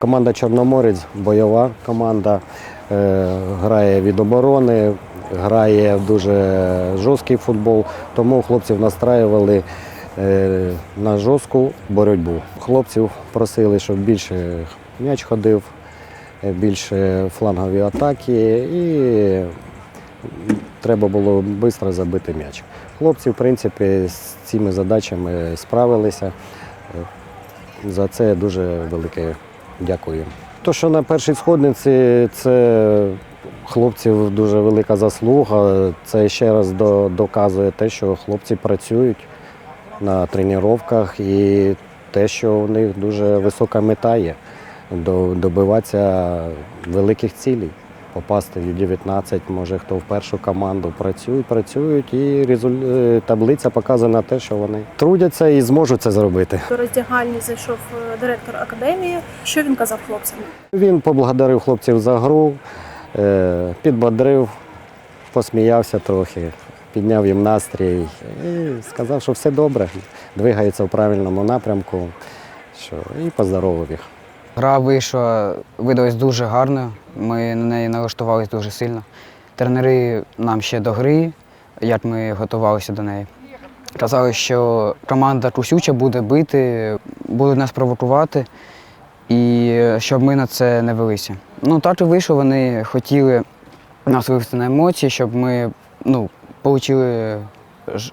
Команда Чорноморець бойова команда, е, грає від оборони, грає в дуже жорсткий футбол, тому хлопців настраювали е, на жорстку боротьбу. Хлопців просили, щоб більше м'яч ходив, більше флангові атаки і треба було швидко забити м'яч. Хлопці, в принципі, з цими задачами справилися. Е, За це дуже велике дякую. То, що на першій сходниці, це хлопців дуже велика заслуга. Це ще раз до- доказує те, що хлопці працюють на тренуваннях і те, що у них дуже висока мета є добиватися великих цілей. Попасти в 19 може хто в першу команду працюють, працюють, і резуль... е, таблиця показує на те, що вони трудяться і зможуть це зробити. До роздягальні зайшов е, директор академії. Що він казав хлопцям? Він поблагодарив хлопців за гру, е, підбодрив, посміявся трохи, підняв їм настрій і сказав, що все добре, двигається в правильному напрямку. Що, і поздоровив їх. Гра вийшла, видалась дуже гарною. Ми на неї налаштувалися дуже сильно. Тренери нам ще до гри, як ми готувалися до неї. Казали, що команда кусюча буде бити, буде нас провокувати, і щоб ми на це не велися. Ну, так і вийшло, вони хотіли нас вивести на емоції, щоб ми ну, отримали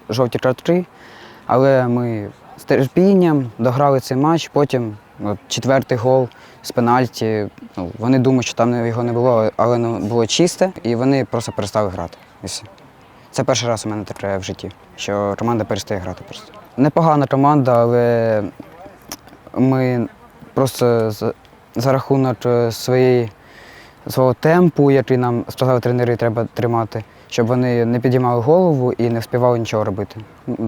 жовті картки, але ми з терпінням дограли цей матч, потім от, четвертий гол з пенальті. Ну, вони думають, що там його не було, але ну, було чисте, і вони просто перестали грати. Це перший раз у мене таке в житті, що команда перестає грати просто. Непогана команда, але ми просто за, за рахунок е, своєї, свого темпу, який нам сказали тренери, треба тримати, щоб вони не підіймали голову і не співали нічого робити.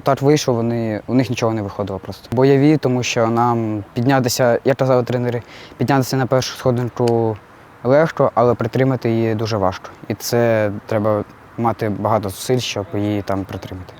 Так вийшло, вони, у них нічого не виходило просто. Бойові, тому що нам піднятися, як казали тренери, піднятися на першу сходинку легко, але притримати її дуже важко. І це треба мати багато зусиль, щоб її там притримати.